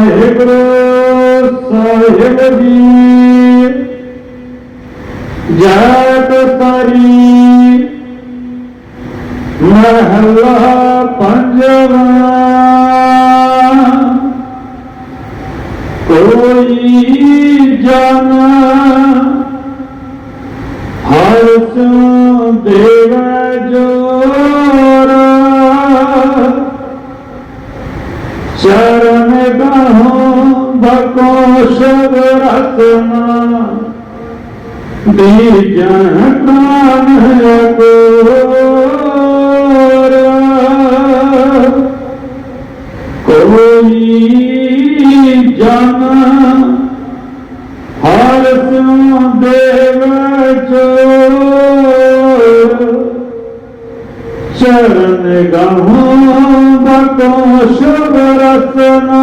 ਵਾਹਿਗੁਰੂ ਸਾਹਿਬ ਜੀ ਜਾਤ ਸਾਰੀ ਮਹਲਾ ਪੰਜਵਾ। ਕੋਈ ਜਨ ਹਰ ਸੋ ਦੇਵ ਜੋਰ। ਚਰਨ ਗਾਹੋਂ ਭਕੋ ਸ਼ਬ ਰਤਨਾ ਬੀਜਨ ਪ੍ਰਾਨ ਅਗੋਰ ਕੋਈ ਜਨ ਹਰ ਸਿਉ ਦੇਵ ਚੋਰ, ਚਰਨ ਗਾਹੋਂ ਬਕੋ ਸ਼ੁਭ ਰਸਨਾ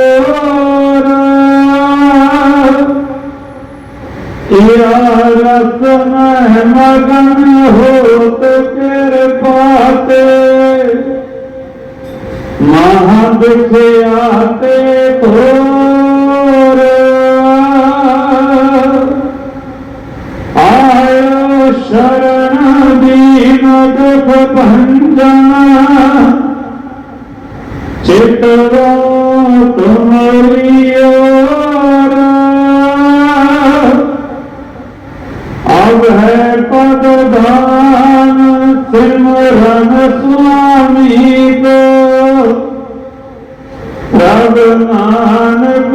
ਇਆ ਰਸ ਮਹਿ ਮਗਨ ਹੋਤ ਕਿਰਪਾ ਤੇ ਮਹਾ ਦੁਖਿਆ ਤੇ ਘੋਰ ਆਇਓ ਸ਼ਰਨ ਦੀਨ ਦੁਖ ਭੰਜਨ। பிரம்மராம சுவாமிகோ பிரபமானக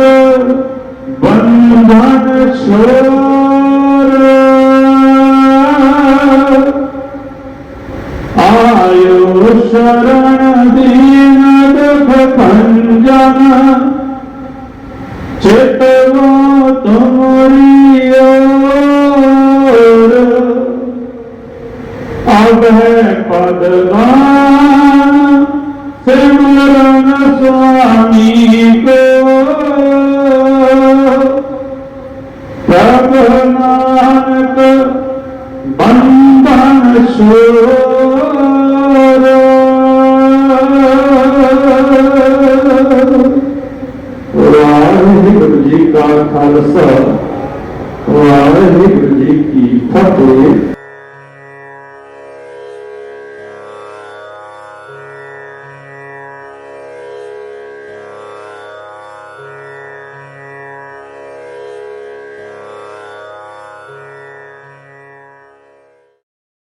பந்தன சோர ஆயோ சரணதீ ਪਦਵਾਨ ਸਿਮਰਨ ਸੁਆਮੀ ਕੋ ਪ੍ਰਭ ਨਾਨਕ ਬੰਧਨ ਛੋਰ ਵਾਹਿਗੁਰੂ ਜੀ ਕਾ ਖਾਲਸਾ, ਵਾਹਿਗੁਰੂ ਜੀ ਕੀ ਫਤਿਹ।